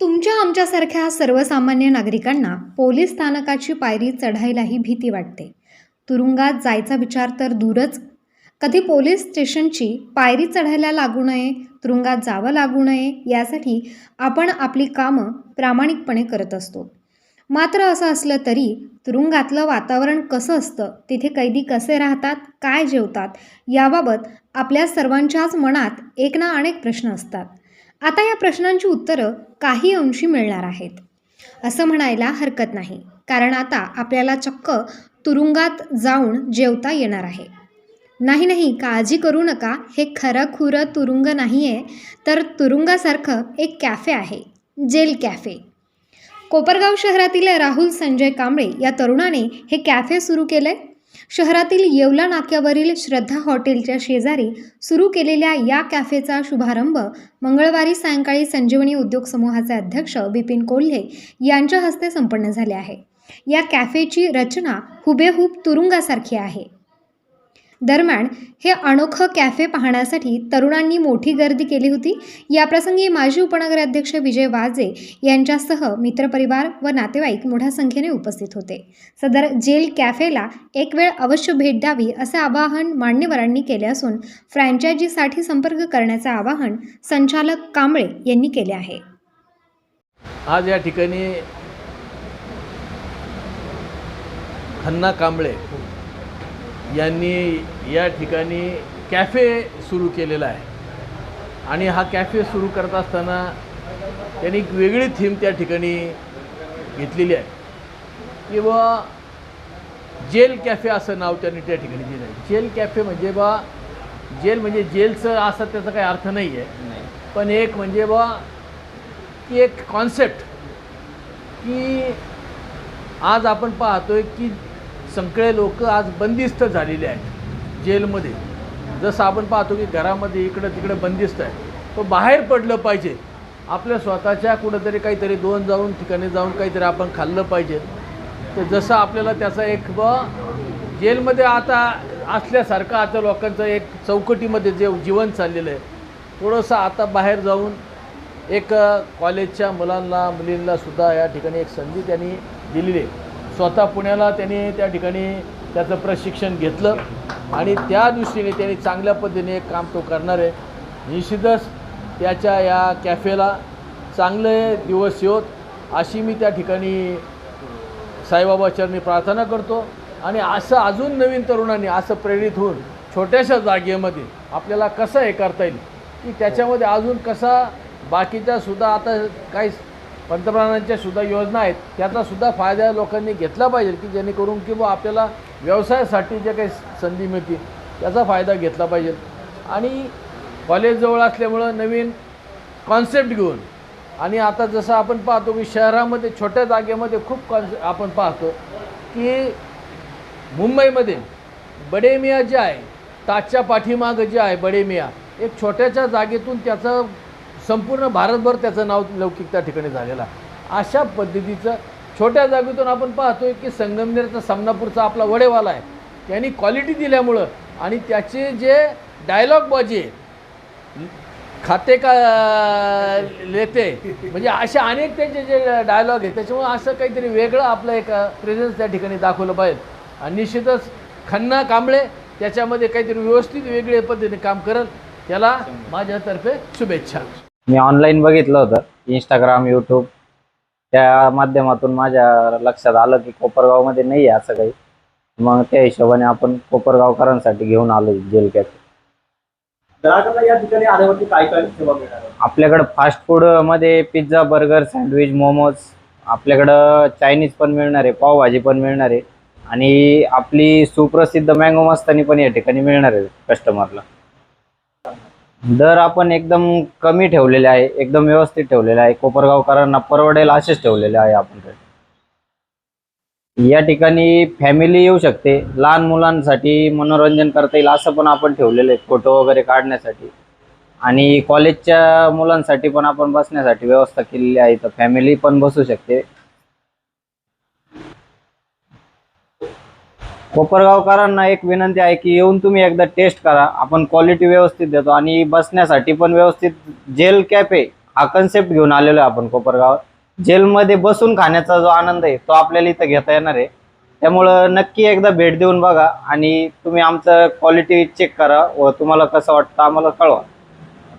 तुमच्या आमच्यासारख्या सर्वसामान्य नागरिकांना पोलीस स्थानकाची पायरी चढायलाही भीती वाटते. तुरुंगात जायचा विचार तर दूरच. कधी पोलीस स्टेशनची पायरी चढायला लागू नये तुरुंगात जावं लागू नये यासाठी आपण आपली कामं प्रामाणिकपणे करत असतो. मात्र असं असलं तरी तुरुंगातलं वातावरण कसं असतं तिथे कैदी कसे राहतात काय जेवतात याबाबत आपल्या सर्वांच्याच मनात एक ना अनेक प्रश्न असतात. आता या प्रश्नांची उत्तरं काही अंशी मिळणार आहेत. असं म्हणायला हरकत नाही कारण आता आपल्याला चक्क तुरुंगात जाऊन जेवता येणार आहे. नाही नाही काळजी करू नका हे खरं खुरं तुरुंग नाही आहे तर तुरुंगासारखं एक कॅफे आहे जेल कॅफे. कोपरगाव शहरातील राहुल संजय कांबळे या तरुणाने हे कॅफे सुरू केलं आहे शहरातील येवला नाक्यावरील श्रद्धा हॉटेलच्या शेजारी सुरू केलेल्या या कॅफेचा शुभारंभ मंगळवारी सायंकाळी संजीवनी उद्योग समूहाचे अध्यक्ष बिपिन कोल्हे यांच्या हस्ते संपन्न झाले आहे. या कॅफेची रचना हुबेहूब तुरुंगासारखी आहे. दरम्यान हे अनोखं कॅफे पाहण्यासाठी तरुणांनी मोठी गर्दी केली होती. याप्रसंगी माजी उपनगराध्यक्ष विजय वाजे यांच्यासह मित्रपरिवार व नातेवाईक मोठ्या संख्येने उपस्थित होते. सदर जेल कॅफेला एक वेळ अवश्य भेट द्यावी असे आवाहन मान्यवरांनी केले असून फ्रँचायझीसाठी संपर्क करण्याचे आवाहन संचालक कांबळे यांनी केले आहे. आज या ठिकाणी खन्ना कांबळे यांनी या ठिकाणी कॅफे सुरू केलेला आहे. आणि हा कॅफे सुरू करत असताना त्यांनी एक वेगळी थीम त्या ठिकाणी घेतलेली आहे. किंवा जेल कॅफे असं नाव त्यांनी त्या ठिकाणी दिलं आहे. जेल कॅफे म्हणजे बा जेल म्हणजे जेलचं असं त्याचा काही अर्थ नाही आहे. पण एक म्हणजे बा की एक कॉन्सेप्ट की आज आपण पाहतोय की सगळे लोक आज बंदिस्त झालेले आहेत जेलमध्ये. जसं आपण पाहतो की घरामध्ये इकडं तिकडं बंदिस्त आहे. तो बाहेर पडलं पाहिजे. आपल्या स्वतःच्या कुठंतरी काहीतरी दोन जाऊन ठिकाणी जाऊन काहीतरी आपण खाल्लं पाहिजे. तर जसं आपल्याला त्याचा एक ब जेलमध्ये आता असल्यासारखं आता लोकांचं एक चौकटीमध्ये जे जीवन चाललेलं आहे. थोडंसं आता बाहेर जाऊन एक कॉलेजच्या मुलांना मुलींना सुद्धा या ठिकाणी एक संधी त्यांनी दिलेली आहे. स्वतः पुण्याला त्यांनी त्या ठिकाणी त्याचं प्रशिक्षण घेतलं आणि त्या दृष्टीने त्यांनी चांगल्या पद्धतीने एक काम तो करणार आहे. निश्चितच त्याच्या या कॅफेला चांगले दिवस येत अशी मी त्या ठिकाणी साईबाबाचरणी प्रार्थना करतो आणि असं अजून नवीन तरुणांनी असं प्रेरित होऊन छोट्याशा जागेमध्ये आपल्याला कसं हे करता येईल की त्याच्यामध्ये अजून कसा बाकीच्या सुद्धा आता काही पंतप्रधानांच्या सुद्धा योजना आहेत त्याचा सुद्धा फायदा लोकांनी घेतला पाहिजे की जेणेकरून की आपल्याला व्यवसायासाठी जे काही संधी मिळतील त्याचा फायदा घेतला पाहिजे. आणि कॉलेजजवळ असल्यामुळं नवीन कॉन्सेप्ट घेऊन आणि आता जसं आपण पाहतो की शहरामध्ये छोट्या जागेमध्ये खूप कॉन्से आपण पाहतो की मुंबईमध्ये बडेमिया जे आहे ताजच्या पाठीमागं जे आहे बडेमिया एक छोट्याच्या जागेतून त्याचं संपूर्ण भारतभर त्याचं नाव लौकिक त्या ठिकाणी झालेलं अशा पद्धतीचं छोट्या जागेतून आपण पाहतोय की संगमनेरचा सामनापूरचा आपला वडेवाला आहे. त्यांनी क्वालिटी दिल्यामुळं आणि त्याचे जे डायलॉग बाजी खाते का लेते म्हणजे असे अनेक त्यांचे जे डायलॉग आहे त्याच्यामुळे असं काहीतरी वेगळं आपलं एक प्रेझेन्स त्या ठिकाणी दाखवलं पाहिजे. आणि निश्चितच खन्ना कांबळे त्याच्यामध्ये काहीतरी व्यवस्थित वेगळ्या पद्धतीने काम करत त्याला माझ्यातर्फे शुभेच्छा. मी ऑनलाईन बघितलं होतं. इंस्टाग्राम यूट्यूब त्या माध्यमातून माझ्या लक्षात आलं की कोपरगावमध्ये नाही आहे असं काही. मग त्या हिशोबाने आपण कोपरगावकरांसाठी घेऊन आलो जेल कॅफे ग्राहकांना या ठिकाणी आल्यावरती काय काय सेवा मिळणार आहे? आपल्याकडं फास्ट फूडमध्ये पिझ्झा बर्गर सँडविच मोमोज आपल्याकडं चायनीज पण मिळणार आहे पावभाजी पण मिळणार आहे. आणि आपली सुप्रसिद्ध मँगो मस्तानी पण या ठिकाणी मिळणार आहे कस्टमरला दर आपण एकदम कमी ठेवलेले आहे एकदम व्यवस्थित ठेवलेले आहे. कोपरगावकरांना परवडेल असेच ठेवलेले आहे आपण या ठिकाणी फॅमिली येऊ शकते. लहान मुलांसाठी मनोरंजन करता येईल असं पण आपण ठेवलेलं आहे फोटो वगैरे काढण्यासाठी. आणि कॉलेजच्या मुलांसाठी पण आपण बसण्यासाठी व्यवस्था केलेली आहे. तर फॅमिली पण बसू शकते. कोपरगावकरांना एक विनंती आहे की येऊन तुम्ही एकदा टेस्ट करा. आपण क्वालिटी व्यवस्थित देतो आणि बसण्यासाठी पण व्यवस्थित जेल कॅफे हा कन्सेप्ट घेऊन आलेलो आहे आपण कोपरगावात. जेलमध्ये बसून खाण्याचा जो आनंद आहे तो आपल्याला इथं घेता येणार आहे. त्यामुळं नक्की एकदा भेट देऊन बघा आणि तुम्ही आमचं क्वालिटी चेक करा व तुम्हाला कसं वाटतं आम्हाला कळवा.